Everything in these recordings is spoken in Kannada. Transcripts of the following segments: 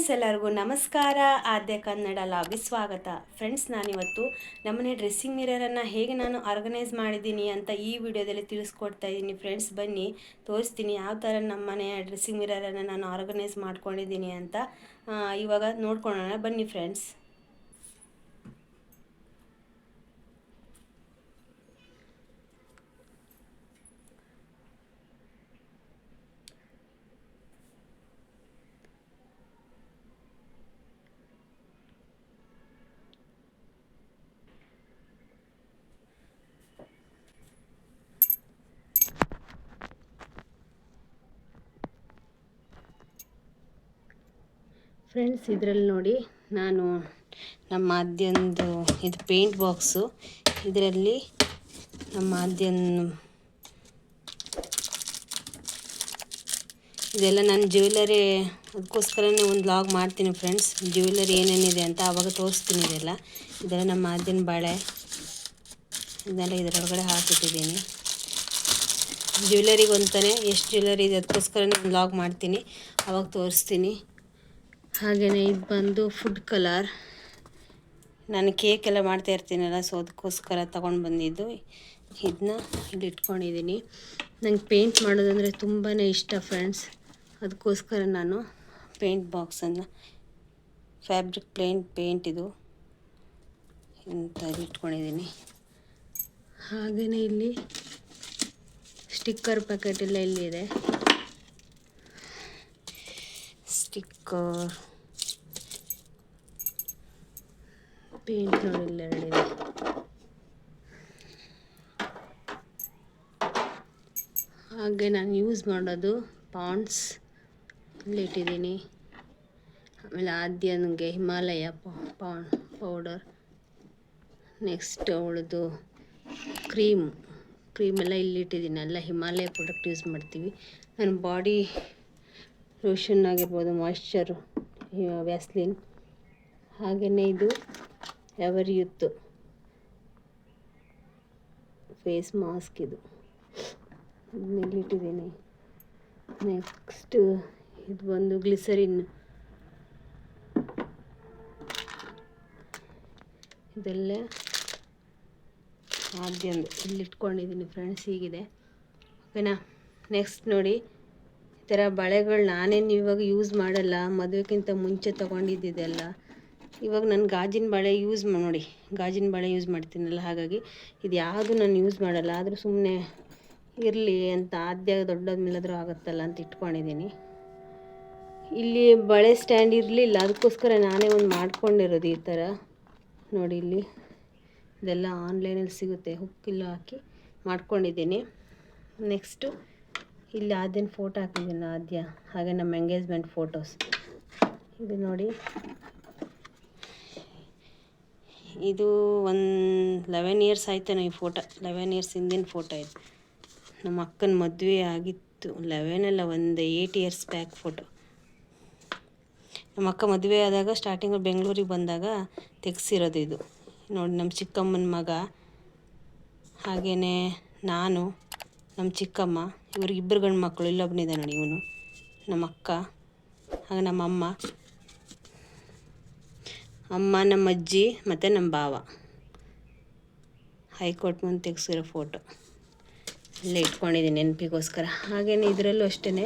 ಫ್ರೆಂಡ್ಸ್ ಎಲ್ಲರಿಗೂ ನಮಸ್ಕಾರ. ಆದ್ಯ ಕನ್ನಡ ಲಾಬಿ ಸ್ವಾಗತ. ಫ್ರೆಂಡ್ಸ್, ನಾನಿವತ್ತು ನಮ್ಮನೆ ಡ್ರೆಸ್ಸಿಂಗ್ ಮಿರರನ್ನು ಹೇಗೆ ನಾನು ಆರ್ಗನೈಸ್ ಮಾಡಿದ್ದೀನಿ ಅಂತ ಈ ವಿಡಿಯೋದಲ್ಲಿ ತಿಳಿಸ್ಕೊಡ್ತಾ ಇದ್ದೀನಿ. ಫ್ರೆಂಡ್ಸ್, ಬನ್ನಿ, ತೋರಿಸ್ತೀನಿ ಯಾವ ಥರ ಮನೆಯ ಡ್ರೆಸ್ಸಿಂಗ್ ಮಿರರನ್ನು ನಾನು ಆರ್ಗನೈಸ್ ಮಾಡ್ಕೊಂಡಿದ್ದೀನಿ ಅಂತ. ಇವಾಗ ನೋಡ್ಕೊಳ್ಳೋಣ. ಬನ್ನಿ, ಫ್ರೆಂಡ್ಸ್. ಫ್ರೆಂಡ್ಸ್ ಇದರಲ್ಲಿ ನೋಡಿ ನಾನು ನಮ್ಮ ಅದ್ಯಂದು ಇದು ಪೇಂಟ್ ಬಾಕ್ಸು ಇದರಲ್ಲಿ ನಮ್ಮ ಅದ್ಯನ್ ಇದೆಲ್ಲ ನಾನು ಜ್ಯುವೆಲರಿ ಅದಕ್ಕೋಸ್ಕರನೇ ಒಂದು ಲಾಗ್ ಮಾಡ್ತೀನಿ ಫ್ರೆಂಡ್ಸ್ ಜ್ಯುವೆಲರಿ ಏನೇನಿದೆ ಅಂತ ಆವಾಗ ತೋರಿಸ್ತೀನಿ ಇದೆಲ್ಲ. ಇದೆಲ್ಲ ನಮ್ಮ ಅದ್ಯನ ಬಾಳೆ. ಇದನ್ನೆಲ್ಲ ಇದರೊಳಗಡೆ ಹಾಕಿಟ್ಟಿದ್ದೀನಿ. ಜ್ಯುವೆಲರಿಗೆ ಅಂತಾನೆ ಎಷ್ಟು ಜ್ಯುವೆಲರಿ ಇದೆ ಅದಕ್ಕೋಸ್ಕರ ನಾನು ಲಾಗ್ ಮಾಡ್ತೀನಿ. ಅವಾಗ ತೋರಿಸ್ತೀನಿ. ಹಾಗೆಯೇ ಇದು ಬಂದು ಫುಡ್ ಕಲರ್ ನಾನು ಕೇಕ್ ಎಲ್ಲ ಮಾಡ್ತಾ ಇರ್ತೀನಲ್ಲ ಸೊ ಅದಕ್ಕೋಸ್ಕರ ತೊಗೊಂಡು ಬಂದಿದ್ದು. ಇದನ್ನ ಇಲ್ಲಿ ಇಟ್ಕೊಂಡಿದ್ದೀನಿ. ನಂಗೆ ಪೇಂಟ್ ಮಾಡೋದಂದರೆ ತುಂಬಾ ಇಷ್ಟ ಫ್ರೆಂಡ್ಸ್ ಅದಕ್ಕೋಸ್ಕರ ನಾನು ಪೇಂಟ್ ಬಾಕ್ಸನ್ನು ಫ್ಯಾಬ್ರಿಕ್ ಪ್ಲೇನ್ ಪೇಂಟ್ ಇದು ಇಂಥ ಇಟ್ಕೊಂಡಿದ್ದೀನಿ. ಹಾಗೆಯೇ ಇಲ್ಲಿ ಸ್ಟಿಕ್ಕರ್ ಪ್ಯಾಕೆಟ್ ಎಲ್ಲ ಇಲ್ಲಿದೆ ಸ್ಟಿಕ್ಕರ್ ಪೇಂಟ್ ನೋಡಿಲ್ಲ ಹಾಗೆ ನಾನು ಯೂಸ್ ಮಾಡೋದು ಪಾಂಡ್ಸ್ ಇಟ್ಟಿದ್ದೀನಿ. ಆಮೇಲೆ ಆದ್ಯ ನನಗೆ ಹಿಮಾಲಯ ಪಾಂಡ್ ಪೌಡರ್ ನೆಕ್ಸ್ಟ್ ಅವಳದು ಕ್ರೀಮ್ ಕ್ರೀಮೆಲ್ಲ ಇಲ್ಲಿ ಇಟ್ಟಿದ್ದೀನಿ. ಎಲ್ಲ ಹಿಮಾಲಯ ಪ್ರಾಡಕ್ಟ್ ಯೂಸ್ ಮಾಡ್ತೀವಿ. ನನ್ನ ಬಾಡಿ ಲೋಷನ್ ಆಗಿರ್ಬೋದು ಮಾಯ್ಶ್ಚರು ವ್ಯಾಸ್ಲಿನ್. ಹಾಗೆಯೇ ಇದು. ಎವರ್ ಯೂತ್ ಫೇಸ್ ಮಾಸ್ಕ್ ಇದು. ಇಟ್ಟಿದ್ದೀನಿ ನೆಕ್ಸ್ಟ್ ಇದು ಬಂದು ಗ್ಲಿಸರಿನ್. ಇದೆಲ್ಲ ಆದ್ಯಂದು ಇಲ್ಲಿ ಇಟ್ಕೊಂಡಿದ್ದೀನಿ ಫ್ರೆಂಡ್ಸ್, ಹೀಗಿದೆ. ಓಕೆನಾ? ನೆಕ್ಸ್ಟ್ ನೋಡಿ, ಈ ಥರ ಬಳೆಗಳು ನಾನೇನು ಇವಾಗ ಯೂಸ್ ಮಾಡಲ್ಲ ಮದುವೆಗಿಂತ ಮುಂಚೆ ತೊಗೊಂಡಿದ್ದಿದೆಲ್ಲ. ಇವಾಗ ನಾನು ಗಾಜಿನ ಬಳೆ ಯೂಸ್ ನೋಡಿ, ಗಾಜಿನ ಬಳೆ ಯೂಸ್ ಮಾಡ್ತೀನಲ್ಲ, ಹಾಗಾಗಿ ಇದು ಯಾವುದು ನಾನು ಯೂಸ್ ಮಾಡಲ್ಲ, ಆದರೂ ಸುಮ್ಮನೆ ಇರಲಿ ಅಂತ ಆದ್ಯ ದೊಡ್ಡದ ಮೇಲಾದರೂ ಆಗುತ್ತಲ್ಲ ಅಂತ ಇಟ್ಕೊಂಡಿದ್ದೀನಿ ಇಲ್ಲಿ ಬಳೆ ಸ್ಟ್ಯಾಂಡ್ ಇರಲಿಲ್ಲ ಅದಕ್ಕೋಸ್ಕರ ನಾನೇ ಒಂದು ಮಾಡ್ಕೊಂಡಿರೋದು ಈ ಥರ ನೋಡಿ ಇಲ್ಲಿ, ಇದೆಲ್ಲ ಆನ್ಲೈನಲ್ಲಿ ಸಿಗುತ್ತೆ ಹುಕ್ಕಿಲ್ಲ ಹಾಕಿ ಮಾಡ್ಕೊಂಡಿದ್ದೀನಿ ನೆಕ್ಸ್ಟು ಇಲ್ಲಿ ಆದ್ಯನ ಫೋಟೋ ಹಾಕಿದ್ದೀನಿ ಆದ್ಯ, ಹಾಗೆ ನಮ್ಮ ಎಂಗೇಜ್ಮೆಂಟ್ ಫೋಟೋಸ್ ಇದು ನೋಡಿ. ಇದು ಒಂದು ಲೆವೆನ್ ಇಯರ್ಸ್ ಆಯ್ತೇನೋ ಈ ಫೋಟೋ ಲೆವೆನ್ ಇಯರ್ಸ್ ಹಿಂದಿನ ಫೋಟೋ ಇದು. ನಮ್ಮ ಅಕ್ಕನ ಮದುವೆ ಆಗಿತ್ತು. ಲೆವೆನ್ ಅಲ್ಲ, ಒಂದು ಏಯ್ಟ್ ಇಯರ್ಸ್ ಬ್ಯಾಕ್ ಫೋಟೋ ನಮ್ಮ ಅಕ್ಕ ಮದುವೆ ಆದಾಗ ಸ್ಟಾರ್ಟಿಂಗಲ್ಲಿ ಬೆಂಗಳೂರಿಗೆ ಬಂದಾಗ ತೆಗ್ಸಿರೋದು ಇದು. ನೋಡಿ ನಮ್ಮ ಚಿಕ್ಕಮ್ಮನ ಮಗ ಹಾಗೆಯೇ ನಾನು ನಮ್ಮ ಚಿಕ್ಕಮ್ಮ ಇವ್ರಿಗೆ ಇಬ್ಬರು ಗಂಡು ಮಕ್ಕಳು ಇಲ್ಲೊಬ್ಬನಿದೆ ನೋಡಿ ಇವನು. ನಮ್ಮ ಅಕ್ಕ, ಹಾಗೆ ನಮ್ಮ ಅಮ್ಮ, ನಮ್ಮ ಅಜ್ಜಿ ಮತ್ತು ನಮ್ಮ ಭಾವ. ಹೈಕೋರ್ಟ್ ಮುಂದೆ ತೆಗೆಸಿರೋ ಫೋಟೋ. ಅಲ್ಲೇ ಇಟ್ಕೊಂಡಿದ್ದೀನಿ ನೆನಪಿಗೋಸ್ಕರ. ಹಾಗೆಯೇ ಇದರಲ್ಲೂ ಅಷ್ಟೇ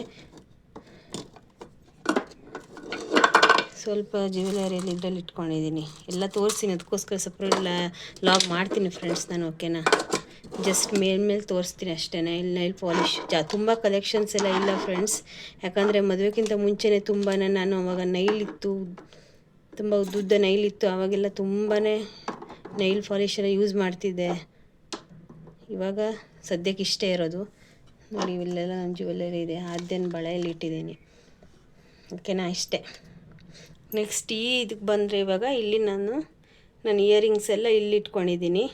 ಸ್ವಲ್ಪ ಜ್ಯುವೆಲರಿಯಲ್ಲಿ ಇದರಲ್ಲಿ ಇಟ್ಕೊಂಡಿದ್ದೀನಿ. ಎಲ್ಲ ತೋರಿಸ್ತೀನಿ. ಅದಕ್ಕೋಸ್ಕರ ಸಪ್ರೇಟ್ ಲಾಗ್ ಮಾಡ್ತೀನಿ ಫ್ರೆಂಡ್ಸ್ ನಾನು ಓಕೆನಾ ಜಸ್ಟ್ ಮೇಲ್ಮೇಲೆ ತೋರಿಸ್ತೀನಿ ಅಷ್ಟೇ ಇಲ್ಲಿ ನೈಲ್ ಪಾಲಿಶ್ ಜಾ, ತುಂಬ ಕಲೆಕ್ಷನ್ಸ್ ಎಲ್ಲ ಇಲ್ಲ ಫ್ರೆಂಡ್ಸ್ ಯಾಕಂದರೆ ಮದುವೆಗಿಂತ ಮುಂಚೆನೇ ತುಂಬಾ ನಾನು ಅವಾಗ ನೈಲ್ ಇತ್ತು ತುಂಬ ಉದ್ದುದ್ದ ನೈಲ್ ಇತ್ತು, ಆವಾಗೆಲ್ಲ ತುಂಬಾ ನೈಲ್ ಪಾಲಿಶ್ ಎಲ್ಲ ಯೂಸ್ ಮಾಡ್ತಿದ್ದೆ. ಇವಾಗ ಸದ್ಯಕ್ಕೆ ಇಷ್ಟೇ ಇರೋದು. ನೋಡಿ, ಇಲ್ಲೆಲ್ಲ ನನ್ನ ಜ್ಯುವೆಲ್ಲರಿ ಇದೆ ಆದ್ಯನ ಬಳೆಯಲ್ಲಿ ಇಟ್ಟಿದ್ದೀನಿ. ಓಕೆನಾ ಇಷ್ಟೇ. ನೆಕ್ಸ್ಟ್ ಈ ಇದಕ್ಕೆ ಬಂದರೆ ಇವಾಗ ಇಲ್ಲಿ ನಾನು ನನ್ನ ಇಯರಿಂಗ್ಸ್ ಎಲ್ಲ ಇಲ್ಲಿ ಇಟ್ಕೊಂಡಿದ್ದೀನಿ.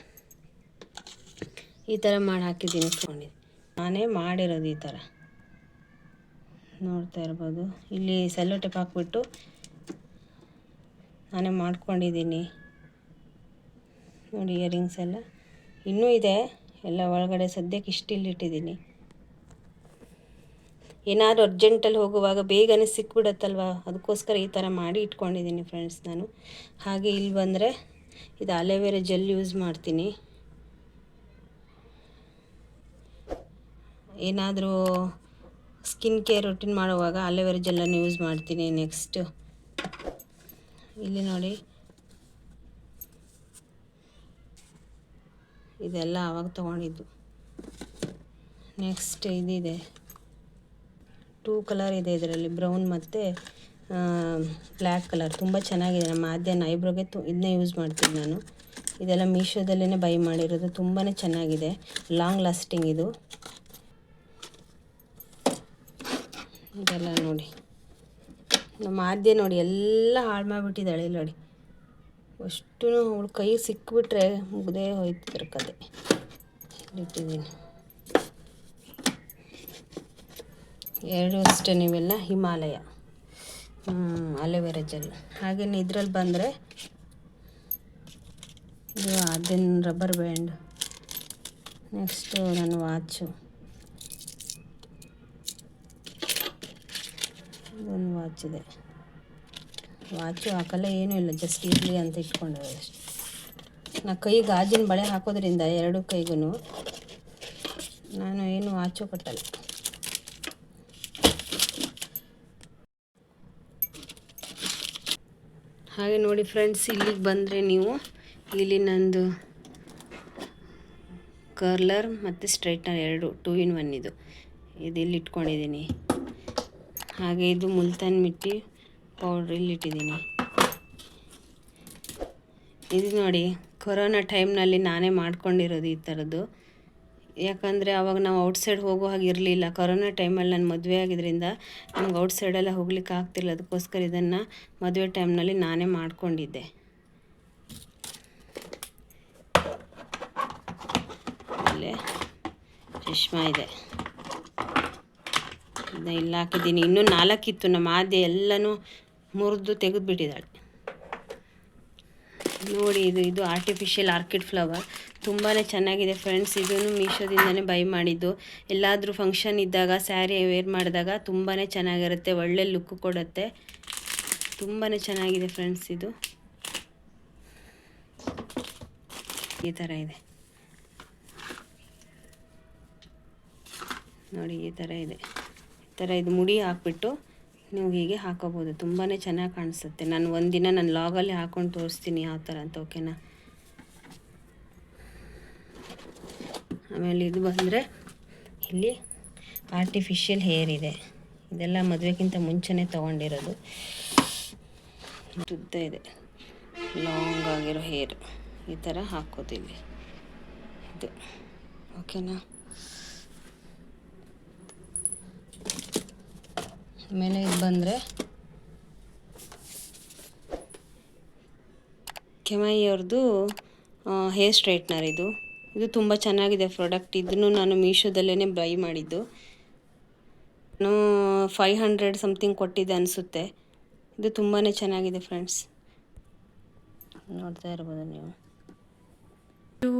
ಈ ಥರ ಮಾಡಿ ಹಾಕಿದ್ದೀನಿ ಇಟ್ಕೊಂಡಿದ್ದೀನಿ. ನಾನೇ ಮಾಡಿರೋದು ಈ ಥರ ನೋಡ್ತಾ ಇರ್ಬೋದು. ಇಲ್ಲಿ ಸೆಲ್ಲೋ ಟೇಪ್ ಹಾಕ್ಬಿಟ್ಟು ನಾನೇ ಮಾಡ್ಕೊಂಡಿದ್ದೀನಿ. ನೋಡಿ ಇಯರಿಂಗ್ಸ್ ಎಲ್ಲ. ಇನ್ನೂ ಇದೆ. ಎಲ್ಲ ಒಳಗಡೆ ಸದ್ಯಕ್ಕೆ ಇಷ್ಟಿಲ್ಲಿಟ್ಟಿದ್ದೀನಿ ಏನಾದರೂ ಅರ್ಜೆಂಟಲ್ಲಿ ಹೋಗುವಾಗ ಬೇಗನೆ ಸಿಕ್ಬಿಡತ್ತಲ್ವ? ಅದಕ್ಕೋಸ್ಕರ ಈ ಥರ ಮಾಡಿ ಇಟ್ಕೊಂಡಿದ್ದೀನಿ ಫ್ರೆಂಡ್ಸ್ ನಾನು. ಹಾಗೆ ಇಲ್ಲಿ ಬಂದರೆ ಇದು ಅಲೆವೇರ ಜೆಲ್ ಯೂಸ್ ಮಾಡ್ತೀನಿ. ಏನಾದರೂ ಸ್ಕಿನ್ ಕೇರ್ ರೊಟೀನ್ ಮಾಡುವಾಗ ಅಲೆವೇರ ಜೆಲ್ಲನ್ನು ಯೂಸ್ ಮಾಡ್ತೀನಿ ನೆಕ್ಸ್ಟ್ ಇಲ್ಲಿ ನೋಡಿ. ಇದೆಲ್ಲ ಆವಾಗ ತೊಗೊಂಡಿದ್ದು. ನೆಕ್ಸ್ಟ್ ಇದಿದೆ. ಟೂ ಕಲರ್ ಇದೆ ಇದರಲ್ಲಿ ಬ್ರೌನ್ ಮತ್ತು ಬ್ಲ್ಯಾಕ್ ಕಲರ್ ತುಂಬ ಚೆನ್ನಾಗಿದೆ. ನಮ್ಮ ಆದ್ಯನ ಐಬ್ರೋಗೆ ತು, ಇದನ್ನೇ ಯೂಸ್ ಮಾಡ್ತೀನಿ ನಾನು. ಇದೆಲ್ಲ ಮೀಶೋದಲ್ಲೇ ಬೈ ಮಾಡಿರೋದು. ತುಂಬಾ ಚೆನ್ನಾಗಿದೆ. ಲಾಂಗ್ ಲಾಸ್ಟಿಂಗ್ ಇದು. ಇದೆಲ್ಲ ನೋಡಿ. ನಮ್ಮ ಆದ್ಯ ನೋಡಿ, ಎಲ್ಲ ಹಾಳು ಮಾಡಿಬಿಟ್ಟಿದ್ದಾಳೆ ನೋಡಿ. ಅಷ್ಟು ಅವಳು ಕೈ ಸಿಕ್ಬಿಟ್ರೆ ಮುಗ್ದೇ ಹೋಯ್ತಿದ್ರ ಕತೆ. ಇಟ್ಟಿದ್ದೀನಿ ಎರಡು ಅಷ್ಟೇ ನೀವೆಲ್ಲ ಹಿಮಾಲಯ. Aloe vera gel. ಹಾಗೇನೆ ಇದ್ರಲ್ಲಿ ಬಂದರೆ ಇದು ಅದನ್ನ ರಬ್ಬರ್ ಬ್ಯಾಂಡ್. ನೆಕ್ಸ್ಟು ನನ್ನ ವಾಚು. ಇದೊಂದು ವಾಚ್ ಇದೆ. ವಾಚು ಹಾಕಲ್ಲ, ಏನೂ ಇಲ್ಲ ಜಸ್ಟ್ ಇರಲಿ ಅಂತ ಇಟ್ಕೊಂಡು ನಾ ಕೈ ಗಾಜಿನ ಬಳೆ ಹಾಕೋದ್ರಿಂದ ಎರಡು ಕೈಗೂ ನಾನು ಏನು ವಾಚು ಕಟ್ಟಲ್ಲ. ಹಾಗೆ ನೋಡಿ ಫ್ರೆಂಡ್ಸ್ ಇಲ್ಲಿಗೆ ಬಂದರೆ ನೀವು, ಇಲ್ಲಿ ನಂದು ಕರ್ಲರ್ ಮತ್ತು ಸ್ಟ್ರೈಟ್ನರ್ ಎರಡು ಟೂ ಇನ್ ಒನ್ ಇದು. ಇದು ಇಲ್ಲಿ ಇಟ್ಕೊಂಡಿದ್ದೀನಿ ಹಾಗೆ ಇದು ಮುಲ್ತಾನ್ ಮಿಟ್ಟಿ ಪೌಡ್ರ್ ಇಲ್ಲಿಟ್ಟಿದ್ದೀನಿ ಇದು ನೋಡಿ, ಕೊರೋನಾ ಟೈಮ್ನಲ್ಲಿ ನಾನೇ ಮಾಡ್ಕೊಂಡಿರೋದು ಈ ಥರದ್ದು ಯಾಕಂದರೆ ಅವಾಗ ನಾವು ಔಟ್ಸೈಡ್ ಹೋಗೋ ಹಾಗೆ ಇರಲಿಲ್ಲ. ಕೊರೋನಾ ಟೈಮಲ್ಲಿ ನಾನು ಮದುವೆ ಆಗಿದ್ದರಿಂದ ನಮ್ಗೆ ಔಟ್ಸೈಡೆಲ್ಲ ಹೋಗ್ಲಿಕ್ಕೆ ಆಗ್ತಿಲ್ಲ. ಅದಕ್ಕೋಸ್ಕರ ಇದನ್ನು ಮದುವೆ ಟೈಮ್ನಲ್ಲಿ ನಾನೇ ಮಾಡಿಕೊಂಡಿದ್ದೆ. ಇಲ್ಲೇ ಚಶ್ಮಾ ಇದೆ. ಇದನ್ನ ಇಲ್ಲ ಹಾಕಿದ್ದೀನಿ. ಇನ್ನೂ ನಾಲ್ಕಿತ್ತು. ನಮ್ಮ ಆದ್ಯ ಎಲ್ಲನೂ ಮುರಿದು ತೆಗೆದುಬಿಟ್ಟಿದ್ದಾಳೆ. ನೋಡಿ ಇದು ಇದು ಆರ್ಟಿಫಿಷಿಯಲ್ ಆರ್ಕಿಡ್ ಫ್ಲವರ್ ತುಂಬಾ ಚೆನ್ನಾಗಿದೆ ಫ್ರೆಂಡ್ಸ್ ಇದನ್ನು ಮೀಶೋದಿಂದಲೇ ಬೈ ಮಾಡಿದ್ದು. ಎಲ್ಲಾದರೂ ಫಂಕ್ಷನ್ ಇದ್ದಾಗ ಸ್ಯಾರಿ ವೇರ್ ಮಾಡಿದಾಗ ತುಂಬಾ ಚೆನ್ನಾಗಿರುತ್ತೆ. ಒಳ್ಳೆ ಲುಕ್ ಕೊಡುತ್ತೆ. ತುಂಬಾ ಚೆನ್ನಾಗಿದೆ ಫ್ರೆಂಡ್ಸ್ ಇದು. ಈ ಥರ ಇದೆ. ನೋಡಿ ಈ ಥರ ಇದೆ. ಥರ ಇದು ಮುಡಿ ಹಾಕ್ಬಿಟ್ಟು ನೀವು ಹೀಗೆ ಹಾಕೋಬೋದು. ತುಂಬಾ ಚೆನ್ನಾಗಿ ಕಾಣಿಸುತ್ತೆ. ನಾನು ಒಂದಿನ ನಾನು ಲಾಗಲ್ಲಿ ಹಾಕ್ಕೊಂಡು ತೋರಿಸ್ತೀನಿ ಯಾವ ಥರ ಅಂತ ಓಕೆನಾ ಆಮೇಲೆ ಇದು ಬಂದರೆ ಇಲ್ಲಿ ಆರ್ಟಿಫಿಷಿಯಲ್ ಹೇರ್ ಇದೆ. ಇದೆಲ್ಲ ಮದುವೆಗಿಂತ ಮುಂಚೆನೇ ತೊಗೊಂಡಿರೋದು. ಉದ್ದ ಇದೆ. ಲಾಂಗ್ ಆಗಿರೋ ಹೇರ್ ಈ ಥರ ಹಾಕೋತೀವಿ. ಇದು ಓಕೆನಾ ಆಮೇಲೆ ಇದು ಬಂದರೆ ಕೆಮೈಯವ್ರದ್ದು ಹೇರ್ ಸ್ಟ್ರೈಟ್ನರ್ ಇದು. ಇದು ತುಂಬ ಚೆನ್ನಾಗಿದೆ ಪ್ರಾಡಕ್ಟ್ ಇದನ್ನು ನಾನು ಮೀಶೋದಲ್ಲೇ ಬೈ ಮಾಡಿದ್ದು. ನಾನು ಫೈವ್ ಹಂಡ್ರೆಡ್ ಸಮಥಿಂಗ್ ಕೊಟ್ಟಿದ್ದೆ ಅನಿಸುತ್ತೆ. ಇದು ತುಂಬಾ ಚೆನ್ನಾಗಿದೆ ಫ್ರೆಂಡ್ಸ್ ನೋಡ್ತಾ ಇರ್ಬೋದು ನೀವು. ಇದು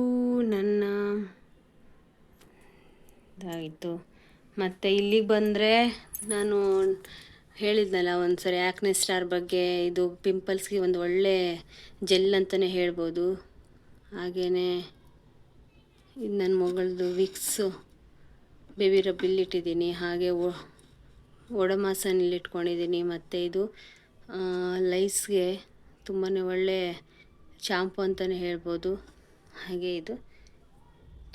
ನನ್ನ ಇದಾಯಿತು ಮತ್ತು ಇಲ್ಲಿಗೆ ಬಂದರೆ ನಾನು ಹೇಳಿದ್ನಲ್ಲ ಒಂದು ಸರಿ ಆ್ಯಕ್ನೆ ಸ್ಟಾರ್ ಬಗ್ಗೆ, ಇದು ಪಿಂಪಲ್ಸ್ಗೆ ಒಂದು ಒಳ್ಳೆ ಜೆಲ್ ಅಂತಲೇ ಹೇಳ್ಬೋದು. ಹಾಗೆಯೇ ಇದು ನನ್ನ ಮಗಳದು ವಿಕ್ಸು ಬೇಬಿ ರಬ್ ಇಲ್ಲಿಟ್ಟಿದ್ದೀನಿ ಹಾಗೆ ಇಲ್ಲಿಟ್ಕೊಂಡಿದ್ದೀನಿ ಮತ್ತು ಇದು ಲೈಸ್ಗೆ ತುಂಬಾ ಒಳ್ಳೆ ಶಾಂಪು ಅಂತಲೇ ಹೇಳ್ಬೋದು. ಹಾಗೆ ಇದು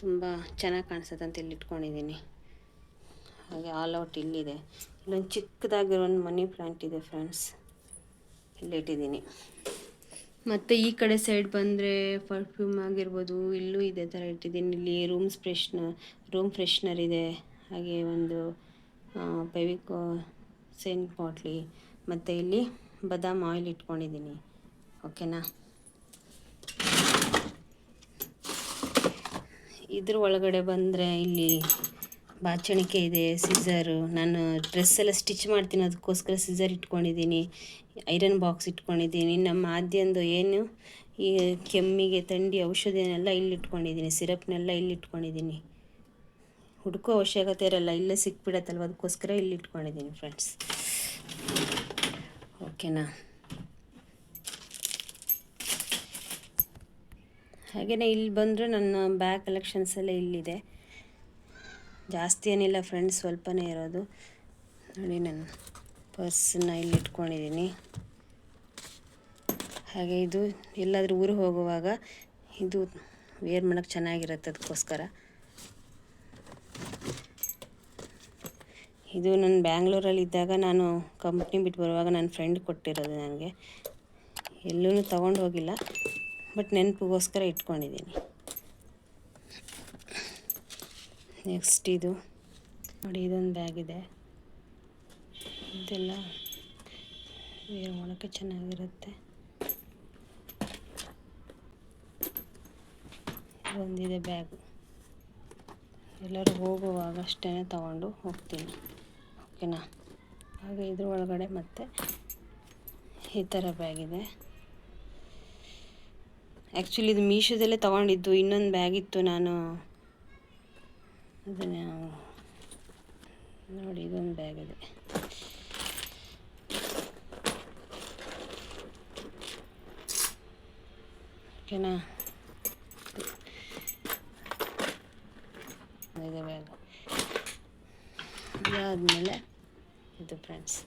ತುಂಬ ಚೆನ್ನಾಗಿ ಕಾಣಿಸುತ್ತೆ ಅಂತ ಇಲ್ಲಿ ಇಟ್ಕೊಂಡಿದ್ದೀನಿ. ಹಾಗೆ ಆಲ್ ಔಟ್ ಇಲ್ಲಿದೆ. ಇಲ್ಲೊಂದು ಚಿಕ್ಕದಾಗಿರೋ ಒಂದು ಮನಿ ಪ್ಲಾಂಟ್ ಇದೆ ಫ್ರೆಂಡ್ಸ್ ಇಲ್ಲಿಟ್ಟಿದ್ದೀನಿ ಮತ್ತು ಈ ಕಡೆ ಸೈಡ್ ಬಂದರೆ ಪರ್ಫ್ಯೂಮ್ ಆಗಿರ್ಬೋದು, ಇಲ್ಲೂ ಇದೆ ಥರ ಇಟ್ಟಿದ್ದೀನಿ. ಇಲ್ಲಿ ರೂಮ್ಸ್ ಫ್ರೆಶ್ನ ರೂಮ್ ಫ್ರೆಶ್ನರ್ ಇದೆ. ಹಾಗೆ ಒಂದು ಪೆವಿಕೋ ಸೆಂಟ್ ಬಾಟ್ಲಿ ಮತ್ತು ಇಲ್ಲಿ ಬದಾಮ್ ಆಯಿಲ್ ಇಟ್ಕೊಂಡಿದ್ದೀನಿ. ಓಕೆನಾ ಇದ್ರ ಒಳಗಡೆ ಬಂದರೆ ಇಲ್ಲಿ ಬಾಚಣಿಕೆ ಇದೆ ಸಿಝರು ನಾನು ಡ್ರೆಸ್ ಎಲ್ಲ ಸ್ಟಿಚ್ ಮಾಡ್ತೀನಿ, ಅದಕ್ಕೋಸ್ಕರ ಸಿಝರ್ ಇಟ್ಕೊಂಡಿದ್ದೀನಿ ಐರನ್ ಬಾಕ್ಸ್ ಇಟ್ಕೊಂಡಿದ್ದೀನಿ, ನಮ್ಮ ಆದ್ಯಂದು ಏನು, ಈ ಕೆಮ್ಮಿಗೆ ಥಂಡಿ ಔಷಧಿನೆಲ್ಲ ಇಲ್ಲಿ ಇಟ್ಕೊಂಡಿದ್ದೀನಿ ಸಿರಪ್ನೆಲ್ಲ ಇಲ್ಲಿಟ್ಕೊಂಡಿದ್ದೀನಿ. ಹುಡುಕೋ ಅವಶ್ಯಕತೆ ಇರಲ್ಲ, ಇಲ್ಲೇ ಸಿಕ್ಬಿಡತ್ತಲ್ವ, ಅದಕ್ಕೋಸ್ಕರ ಇಲ್ಲಿ ಇಟ್ಕೊಂಡಿದ್ದೀನಿ ಫ್ರೆಂಡ್ಸ್ ಓಕೆನಾ ಹಾಗೆಯೇ ಇಲ್ಲಿ ಬಂದರೆ ನನ್ನ ಬ್ಯಾಗ್ ಕಲೆಕ್ಷನ್ಸ್ ಎಲ್ಲ ಇಲ್ಲಿದೆ. ಜಾಸ್ತಿ ಏನಿಲ್ಲ ಫ್ರೆಂಡ್ಸ್ ಸ್ವಲ್ಪನೇ ಇರೋದು. ನೋಡಿ ನಾನು ಪರ್ಸನ್ನ ಇಲ್ಲಿ ಇಟ್ಕೊಂಡಿದ್ದೀನಿ ಹಾಗೆ ಇದು ಎಲ್ಲಾದರೂ ಊರಿಗೆ ಹೋಗುವಾಗ ಇದು ವೇರ್ ಮಾಡೋಕ್ಕೆ ಚೆನ್ನಾಗಿರುತ್ತೆ ಅದಕ್ಕೋಸ್ಕರ ಇದು ನಾನು ಬ್ಯಾಂಗ್ಳೂರಲ್ಲಿ ಇದ್ದಾಗ ನಾನು ಕಂಪ್ನಿ ಬಿಟ್ಟು ಬರುವಾಗ ನನ್ನ ಫ್ರೆಂಡ್ ಕೊಟ್ಟಿರೋದು ನನಗೆ ಎಲ್ಲೂ ತೊಗೊಂಡು ಹೋಗಿಲ್ಲ ಬಟ್ ನೆನಪಿಗೋಸ್ಕರ ಇಟ್ಕೊಂಡಿದ್ದೀನಿ ನೆಕ್ಸ್ಟ್ ಇದು. ನೋಡಿ, ಇದೊಂದು ಬ್ಯಾಗ್ ಇದೆ. ಇದೆಲ್ಲ ವೇರ್ ಮಾಡೋಕ್ಕೆ ಚೆನ್ನಾಗಿರುತ್ತೆ. ಒಂದಿದೆ ಬ್ಯಾಗ್ ಎಲ್ಲರೂ ಹೋಗುವಾಗ ಅಷ್ಟೇ ತಗೊಂಡು ಹೋಗ್ತೀನಿ. ಓಕೆನಾ ಹಾಗೆ ಇದ್ರ ಒಳಗಡೆ ಮತ್ತೆ ಈ ಥರ ಬ್ಯಾಗ್ ಇದೆ. ಆ್ಯಕ್ಚುಲಿ ಇದು ಮೀಶೋದಲ್ಲೇ ತೊಗೊಂಡಿದ್ದು. ಇನ್ನೊಂದು ಬ್ಯಾಗ್ ಇತ್ತು ನಾನು ಅದನ್ನು ನೋಡಿ, ಇದೊಂದು ಬ್ಯಾಗ್ ಇದೆ ಓಕೆನಾ ಇದೆ ಬ್ಯಾಗ್ ಇದಾದಮೇಲೆ ಇದು ಫ್ರೆಂಡ್ಸ್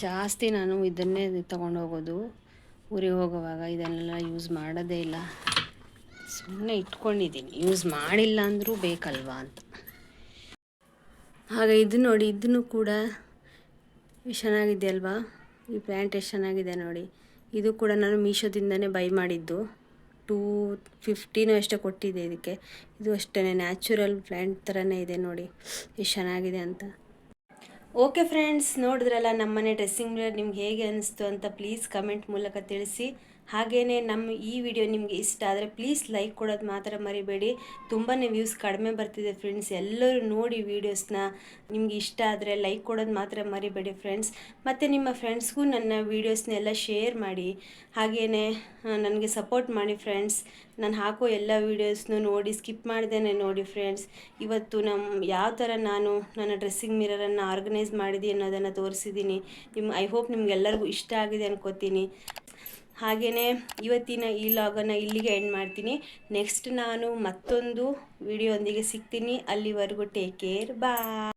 ಜಾಸ್ತಿ ನಾನು ಇದನ್ನೇ ತಗೊಂಡು ಊರಿಗೆ ಹೋಗುವಾಗ ಇದನ್ನೆಲ್ಲ ಯೂಸ್ ಮಾಡೋದೇ ಇಲ್ಲ. ಸುಮ್ಮನೆ ಇಟ್ಕೊಂಡಿದ್ದೀನಿ. ಯೂಸ್ ಮಾಡಿಲ್ಲ ಅಂದರೂ ಬೇಕಲ್ವಾ ಅಂತ. ಹಾಗೆ ಇದು ನೋಡಿ, ಇದನ್ನು ಕೂಡ ಚೆನ್ನಾಗಿದೆ ಅಲ್ವಾ ಈ ಪ್ಯಾಂಟ್ ಎಷ್ಟು ಚೆನ್ನಾಗಿದೆ ನೋಡಿ. ಇದು ಕೂಡ ನಾನು ಮೀಶೋದಿಂದನೇ ಬೈ ಮಾಡಿದ್ದು. ಟೂ ಫಿಫ್ಟಿನೂ ಅಷ್ಟೇ ಕೊಟ್ಟಿದ್ದೆ ಇದಕ್ಕೆ. ಇದು ಅಷ್ಟೇ ನ್ಯಾಚುರಲ್ ಪ್ಲ್ಯಾಂಟ್ ಥರನೇ ಇದೆ ನೋಡಿ. ಎಷ್ಟು ಚೆನ್ನಾಗಿದೆ ಅಂತ. ಓಕೆ ಫ್ರೆಂಡ್ಸ್ ನೋಡಿದ್ರಲ್ಲ ನಮ್ಮನೆ ಡ್ರೆಸ್ಸಿಂಗ್ ಮಿರರ್ ನಿಮ್ಗೆ ಹೇಗೆ ಅನಿಸ್ತು ಅಂತ ಪ್ಲೀಸ್ ಕಮೆಂಟ್ ಮೂಲಕ ತಿಳಿಸಿ. ಹಾಗೆಯೇ ನಮ್ಮ ಈ ವಿಡಿಯೋ ನಿಮಗೆ ಇಷ್ಟ ಆದರೆ ಪ್ಲೀಸ್ ಲೈಕ್ ಕೊಡೋದು ಮಾತ್ರ ಮರಿಬೇಡಿ. ತುಂಬಾ ವ್ಯೂಸ್ ಕಡಿಮೆ ಬರ್ತಿದೆ ಫ್ರೆಂಡ್ಸ್ ಎಲ್ಲರೂ ನೋಡಿ ವೀಡಿಯೋಸ್ನ ನಿಮಗೆ ಇಷ್ಟ ಆದರೆ ಲೈಕ್ ಕೊಡೋದು ಮಾತ್ರ ಮರಿಬೇಡಿ ಫ್ರೆಂಡ್ಸ್ ಮತ್ತು ನಿಮ್ಮ ಫ್ರೆಂಡ್ಸ್ಗೂ ನನ್ನ ವೀಡಿಯೋಸ್ನೆಲ್ಲ ಶೇರ್ ಮಾಡಿ. ಹಾಗೆಯೇ ನನಗೆ ಸಪೋರ್ಟ್ ಮಾಡಿ ಫ್ರೆಂಡ್ಸ್ ನಾನು ಹಾಕೋ ಎಲ್ಲ ವೀಡಿಯೋಸ್ನು ನೋಡಿ ಸ್ಕಿಪ್ ಮಾಡ್ದೇನೆ ನೋಡಿ ಫ್ರೆಂಡ್ಸ್ ಇವತ್ತು ನಮ್ಮ ಯಾವ ಥರ ನಾನು ನನ್ನ ಡ್ರೆಸ್ಸಿಂಗ್ ಮಿರರನ್ನು ಆರ್ಗನೈಸ್ ಮಾಡಿದೆ ಅನ್ನೋದನ್ನು ತೋರಿಸಿದ್ದೀನಿ. ನಿಮ್ಮ ಐ ಹೋಪ್ ನಿಮ್ಗೆಲ್ಲರಿಗೂ ಇಷ್ಟ ಆಗಿದೆ ಅನ್ಕೋತೀನಿ. ಹಾಗೆಯೇ ಇವತ್ತಿನ ಈ ಲಾಗನ್ನು ಇಲ್ಲಿಗೆ ಎಂಡ್ ಮಾಡ್ತೀನಿ. ನೆಕ್ಸ್ಟ್ ನಾನು ಮತ್ತೊಂದು ವಿಡಿಯೋ ಸಿಗ್ತೀನಿ. ಅಲ್ಲಿವರೆಗೂ ಟೇಕ್ ಕೇರ್ ಬಾ